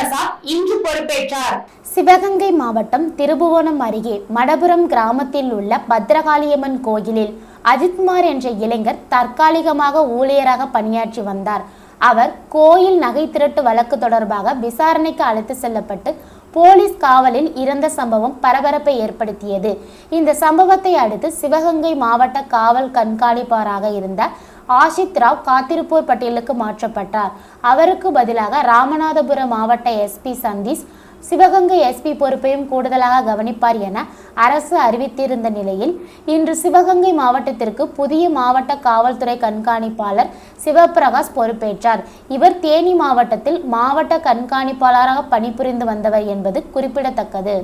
பிரசாத் இன்று பொறுப்பேற்றார். சிவகங்கை மாவட்டம் திருபுவனம் அருகே மடபுரம் கிராமத்தில் உள்ள பத்ரகாளியம்மன் கோயிலில் அஜித்குமார் என்ற இளைஞர் தற்காலிகமாக ஊழியராக பணியாற்றி வந்தார். அவர் கோயில் நகை திருட்டு வழக்கு தொடர்பாக விசாரணைக்கு அழைத்து செல்லப்பட்டு போலீஸ் காவலில் இறந்த சம்பவம் பரபரப்பை ஏற்படுத்தியது. இந்த சம்பவத்தை அடுத்து சிவகங்கை மாவட்ட காவல் கண்காணிப்பாளராக இருந்த ஆஷித் ராவ் காத்திருப்போர் பட்டியலுக்கு மாற்றப்பட்டார். அவருக்கு பதிலாக ராமநாதபுரம் மாவட்ட எஸ்பி சந்தீஷ் சிவகங்கை எஸ்பி பொறுப்பையும் கூடுதலாக கவனிப்பார் என அரசு அறிவித்திருந்த நிலையில் இன்று சிவகங்கை மாவட்டத்திற்கு புதிய மாவட்ட காவல்துறை கண்காணிப்பாளர் சிவபிரகாஷ் பொறுப்பேற்றார். இவர் தேனி மாவட்டத்தில் மாவட்ட கண்காணிப்பாளராக பணிபுரிந்து வந்தவர் என்பது குறிப்பிடத்தக்கது.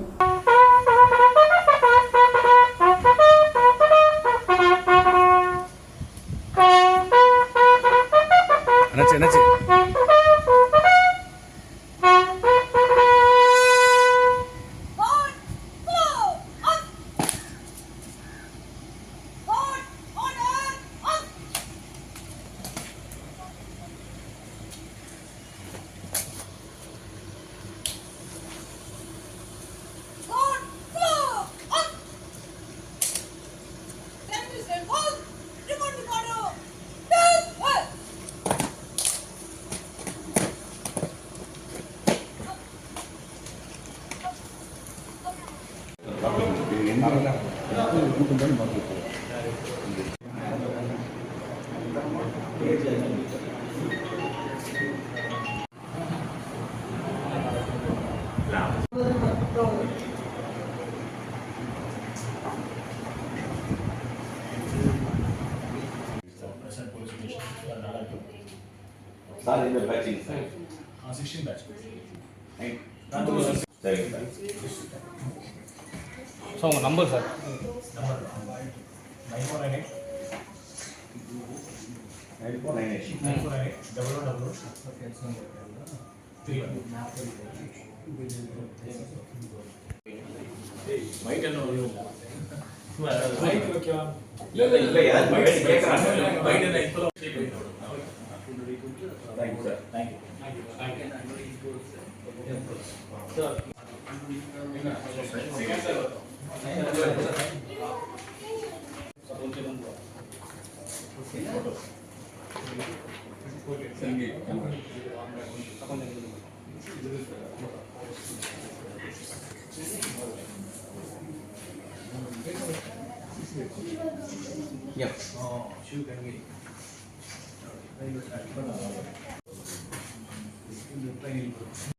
என்னாச்சு என்னாச்சு? சார் இந்த பேட்சிங் சார் சிக்ஸ்டீன் பேட்ச் சரிங்க சார் ஸோ உங்கள் number sir number nine four nine eight nine four nine eight nine four nine eight double one double three mic என்ன மைக் ஓகேவா இல்லை இல்லை யாரும் மைக் கேட்குறாங்க மைக் என்ன இப்போ thank you sir thank you thank you Yeah. Oh, she can get it. I will try.